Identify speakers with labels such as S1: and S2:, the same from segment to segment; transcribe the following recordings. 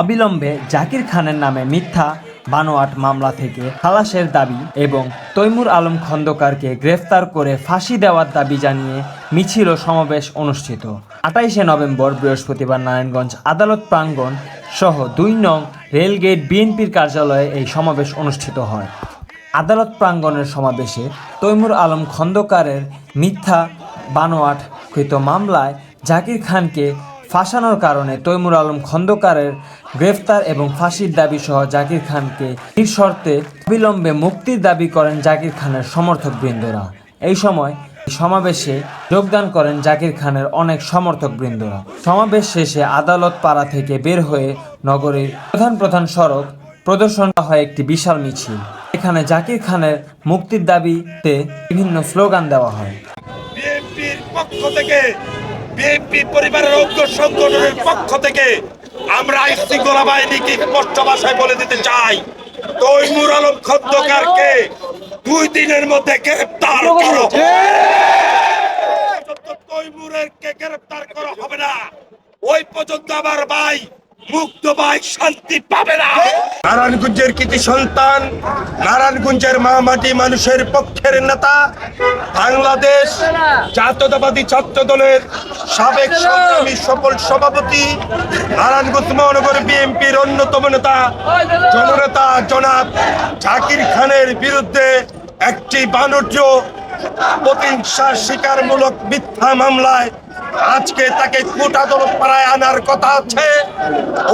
S1: অবিলম্বে জাকির খানের নামে মিথ্যা বানোয়াট মামলা থেকে খালাসের দাবি এবং তৈমুর আলম খন্দকারকে গ্রেফতার করে ফাঁসি দেওয়ার দাবি জানিয়ে মিছিল সমাবেশ অনুষ্ঠিত। আঠাইশে নভেম্বর বৃহস্পতিবার নারায়ণগঞ্জ আদালত প্রাঙ্গণ সহ দুই নং রেলগেট বিএনপির কার্যালয়ে এই সমাবেশ অনুষ্ঠিত হয়। আদালত প্রাঙ্গণের সমাবেশে তৈমুর আলম খন্দকারের মিথ্যা বানোয়াট কৃত মামলায় জাকির খানকে ফাঁসানোর কারণে তৈমুর আলম খন্দকারের গ্রেফতার এবং ফাঁসির দাবি সহ জাকির খানকে নিঃশর্তে অবিলম্বে মুক্তির দাবি করেন জাকির খানের সমর্থক বৃন্দরা। এই সময় সমাবেশে যোগদান করেন জাকির খানের অনেক সমর্থক বৃন্দরা। সমাবেশ শেষে আদালত পাড়া থেকে বের হয়ে নগরীর প্রধান প্রধান সড়ক প্রদর্শন হয় একটি বিশাল মিছিল। এখানে জাকির খানের মুক্তির দাবিতে বিভিন্ন স্লোগান দেওয়া হয়।
S2: পক্ষ থেকে বিএনপি পরিবারের ঐক্য সংগঠনের পক্ষ থেকে আমরা শৃঙ্খলা বাহিনীকে স্পষ্ট ভাষায় বলে দিতে চাই। তৈমুর আলম খন্দকারকে দুই দিনের মধ্যে গ্রেপ্তার করো। তৈমুরের কে গ্রেপ্তার করা হবে না। ওই পর্যন্ত আমার ভাই শান্তি পাবে না। নারায়ণগঞ্জের কৃতি সন্তান নারায়ণগঞ্জের মা মাটি মানুষের পক্ষের নেতা বাংলাদেশ জাতীয়তাবাদী ছাত্র দলের সাবেক সংগ্রামী সফল সভাপতি নারায়ণগঞ্জ মহানগর বিএনপির অন্যতম নেতা জননেতা জনাব জাকির খানের বিরুদ্ধে একটি বাণিজ্য প্রতিহিংসা শিকারমূলক মিথ্যা মামলায় আজকে তাকে কোর্ট আদালত পাড়ায় আনার কথা আছে।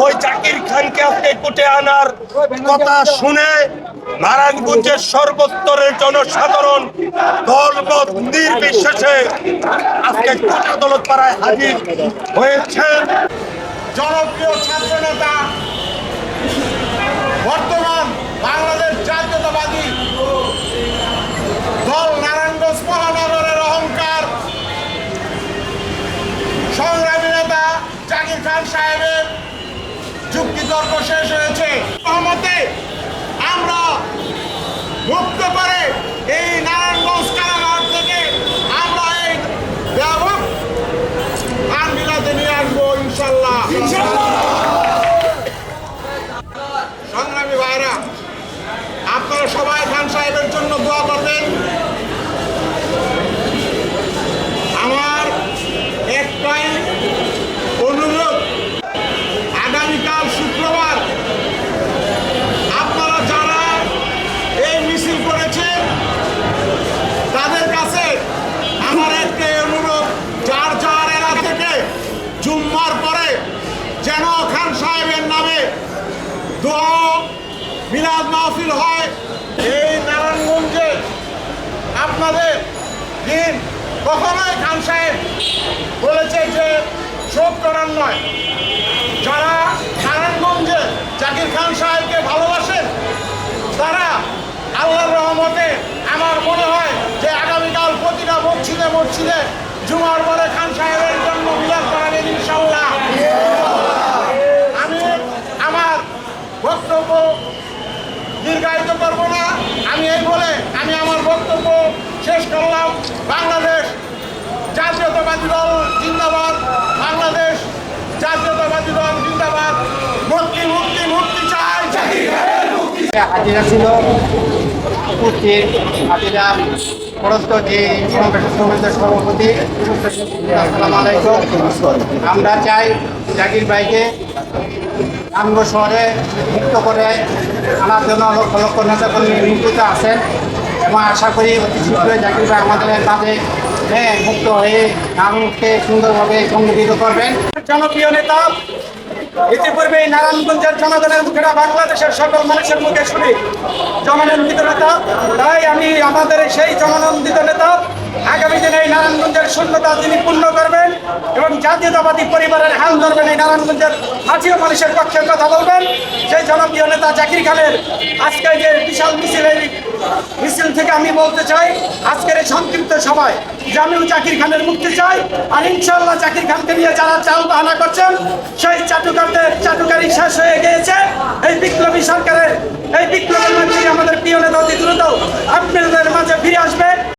S2: ওই জাকির খানকে আজকে কোর্টে আনার কথা শুনে নারায়ণগঞ্জের সর্বস্তরের জনসাধারণ দলমত নির্বিশেষে আজকে কোর্ট আদালত পাড়ায় হাজির হয়েছেন
S3: জনপ্রিয় ছাত্র নেতা বর্তমান বাংলাদেশ যুক্তিতর্ক শেষ হয়েছে সহমতে আমরা মুক্ত করে এই নারায়ণগঞ্জ কারাগার থেকে আমরা এই ব্যাপক আন বিলাতে নিয়ে আসব ইনশাল্লাহ সংগ্রামী ভাইরা আপনারা সবাই খান সাহেবের জন্য দোয়া করবেন আমার একটাই অনুরোধ আগামীকাল শুক্রবার আপনারা যারা এই মিছিল করেছেন তাদের কাছে আমার একটাই অনুরোধ যার যার এলাকা থেকে জুম্মার পরে যেন খান সাহেবের নামে দোয়া মিলাদ মাহফিল হয় এই নারায়ণগঞ্জে। আপনাদের দিন কখনোই খান সাহেব বলেছে যে শোক করার নয়। যারা নারায়ণগঞ্জে জাকির খান সাহেবকে ভালোবাসেন, তারা আল্লাহর রহমতে আমার মনে হয় যে আগামীকাল প্রতিটা মসজিদে মসজিদে জুমার পরে খান সাহেবের জন্য মিলাদ করাবেন ইনশাল্লাহ আমি আমার বক্তব্য দীর্ঘায়িত করব না। আমি এই বলে আমি আমার বক্তব্য শেষ করলাম। বাংলাদেশ জাতীয়তাবাদী দল জিন্দাবাদ। বাংলাদেশ জাতীয়তাবাদী দল জিন্দাবাদ। মুক্তি মুক্তি মুক্তি চাই।
S4: হাজিরা ছিল, উপস্থিত হাজিরা যে আমরা চাই জাকির ভাইকে আনন্দ শহরে মুক্ত করে আনার জন্য লক্ষ নেতাকর্মী নিয়োজিত আছেন। এবং আশা করি অতি শীঘ্রই জাকির আমাদের কাজে হ্যাঁ মুক্ত হয়ে নারায়ণকে সুন্দরভাবে সংগঠিত করবেন। জনপ্রিয় নেতা, ইতিপূর্বে নারায়ণগঞ্জের জনগণের মুখেরা বাংলাদেশের সকল মানুষের মুখে শুনি। জননন্দিত নেতা, তাই আমি আমাদের সেই জননন্দিত নেতা আগামী দিনে এই নারায়ণগঞ্জের শূন্যতা তিনি পূর্ণ করবেন এবং জাতীয়তাবাদী পরিবারের হাল ধরবেন এই নারায়ণগঞ্জের হাজিও মানুষের পক্ষে কথা বলবেন, সেই জনপ্রিয় নেতা জাকির খানের আজকে যে বিশাল মিছিলের মিছিল থেকে আমি বলতে চাই, আজকের এই সংক্ষিপ্ত সভায় যে আমিও জাকির খানের মুক্তি চাই আর ইনশাল্লাহ জাকির খানকে নিয়ে যারা চাল বাহানা করছেন, সেই চাটুকারদের চাটুকারি শেষ হয়ে গিয়েছে। এই বিপ্লবী সরকারের, এই বিপ্লবী মাধ্যমে আমাদের প্রিয় নেতা অতি দ্রুত আপনাদের মাঝে ফিরে আসবে।